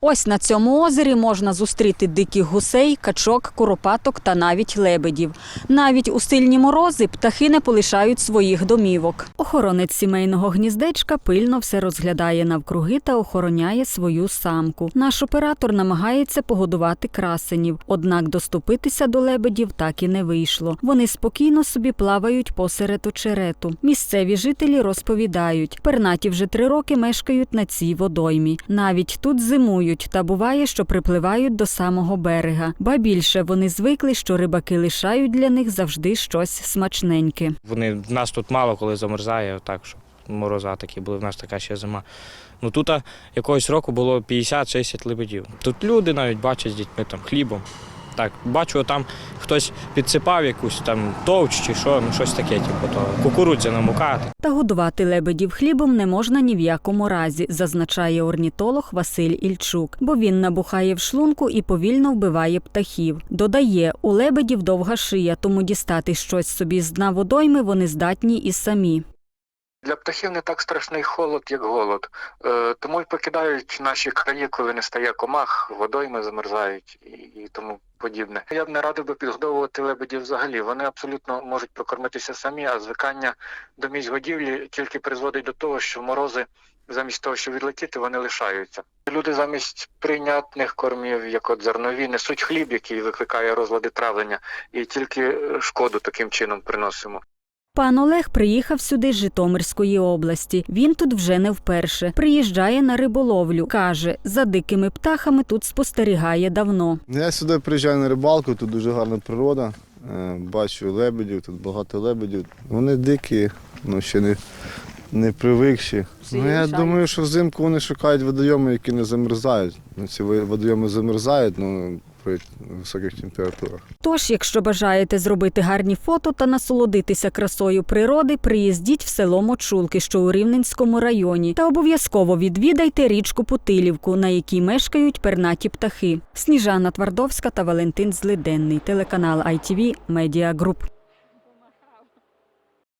Ось на цьому озері можна зустріти диких гусей, качок, куропаток та навіть лебедів. Навіть у сильні морози птахи не полишають своїх домівок. Охоронець сімейного гніздечка пильно все розглядає навкруги та охороняє свою самку. Наш оператор намагається погодувати красенів, однак доступитися до лебедів так і не вийшло. Вони спокійно собі плавають посеред очерету. Місцеві жителі розповідають, пернаті вже три роки мешкають на цій водоймі. Навіть тут зимують, та буває, що припливають до самого берега. Ба більше вони звикли, що рибаки лишають для них завжди щось смачненьке. Вони в нас тут мало коли замерзає, так що мороза такі були, в нас така ще зима. Ну тут якогось року було 50-60 лебедів. Тут люди навіть бачать з дітьми там хлібом. Так, бачу, там хтось підсипав якусь там товч чи що, ну щось таке, типу, то кукурудзяна мука. Та годувати лебедів хлібом не можна ні в якому разі, зазначає орнітолог Василь Ільчук, бо він набухає в шлунку і повільно вбиває птахів. Додає, у лебедів довга шия, тому дістати щось собі з дна водойми вони здатні і самі. Для птахів не так страшний холод, як голод. Е, тому й покидають наші краї, коли не стає комах, водойми замерзають і, і тому подібне. Я б не радив би підгодовувати лебедів взагалі. Вони абсолютно можуть прокормитися самі, а звикання до місць годівлі тільки призводить до того, що морози. Замість того, щоб відлетіти, вони лишаються. Люди замість прийнятних кормів, як от зернові, несуть хліб, який викликає розлади травлення, і тільки шкоду таким чином приносимо. Пан Олег приїхав сюди з Житомирської області. Він тут вже не вперше. Приїжджає на риболовлю. Каже, за дикими птахами тут спостерігає давно. Я сюди приїжджаю на рибалку, тут дуже гарна природа. Е, Бачу лебедів, тут багато лебедів. Вони дикі, ну ще не, не привикші. Ну, я думаю, що взимку вони шукають водойоми, які не замерзають. Ну, ці водойоми замерзають ну, при високих температурах. Тож, якщо бажаєте зробити гарні фото та насолодитися красою природи, приїздіть в село Мочулки, що у Рівненському районі, та обов'язково відвідайте річку Путилівку, на якій мешкають пернаті птахи. Сніжана Твардовська та Валентин Злиденний, телеканал ITV Media Group.